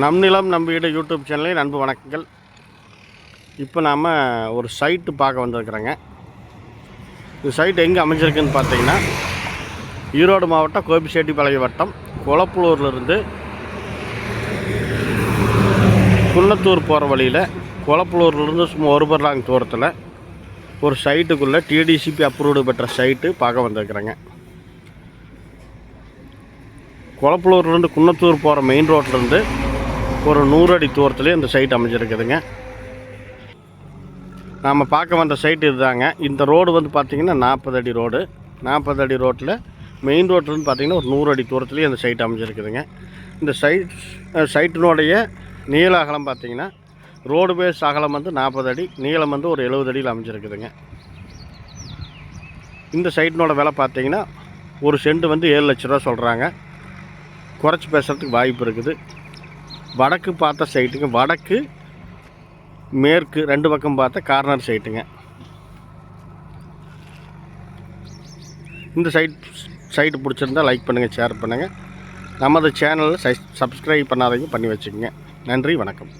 நம் நிலம் நம் வீடு யூடியூப் சேனலில் அன்பு வணக்கங்கள். இப்போ நாம் ஒரு சைட்டு பார்க்க வந்திருக்கிறோங்க. இந்த சைட் எங்கே அமைஞ்சிருக்குன்னு பார்த்தீங்கன்னா ஈரோடு மாவட்டம் கோபிச்செட்டிப்பாளையம் வட்டம் குளப்பலூர்லேருந்து குன்னத்தூர் போகிற வழியில் குளப்பலூர்லேருந்து சும்மா ஒரு பர்லாங் தூரத்தில் ஒரு சைட்டுக்குள்ளே டிடிசிபி அப்ரூவ்டு பெற்ற சைட்டு பார்க்க வந்திருக்கிறேங்க. குளப்பலூர்லேருந்து குன்னத்தூர் போகிற மெயின் ரோட்லேருந்து ஒரு நூறு அடி தூரத்துலேயே இந்த சைட் அமைஞ்சிருக்குதுங்க. நாம் பார்க்க வந்த சைட் இதுதாங்க. இந்த ரோடு வந்து பார்த்திங்கன்னா நாற்பது அடி ரோடு நாற்பது அடி ரோட்டில் மெயின் ரோட்லேருந்து பார்த்திங்கன்னா ஒரு நூறு அடி தூரத்துலேயே இந்த சைட் அமைஞ்சிருக்குதுங்க. இந்த சைட் சைட்டினுடைய நீள அகலம் பார்த்திங்கன்னா ரோடு பேஸ் அகலம் வந்து நாற்பது அடி நீளம் வந்து ஒரு எழுபது அடியில் அமைஞ்சிருக்குதுங்க. இந்த சைட்டினோட விலை பார்த்தீங்கன்னா ஒரு சென்ட் வந்து ஏழு லட்ச ரூபா சொல்கிறாங்க குறைச்சி பேசுகிறதுக்கு வாய்ப்பு இருக்குது. வடக்கு பார்த்த சைட்டுங்க வடக்கு மேற்கு ரெண்டு பக்கம் பார்த்த கார்னர் சைட்டுங்க இந்த சைட் சைட்டு பிடிச்சிருந்தா லைக் பண்ணுங்கள் ஷேர் பண்ணுங்கள் நமது சேனலில் சப்ஸ்கிரைப் பண்ணாதீங்க பண்ணி வச்சுக்கோங்க. நன்றி வணக்கம்.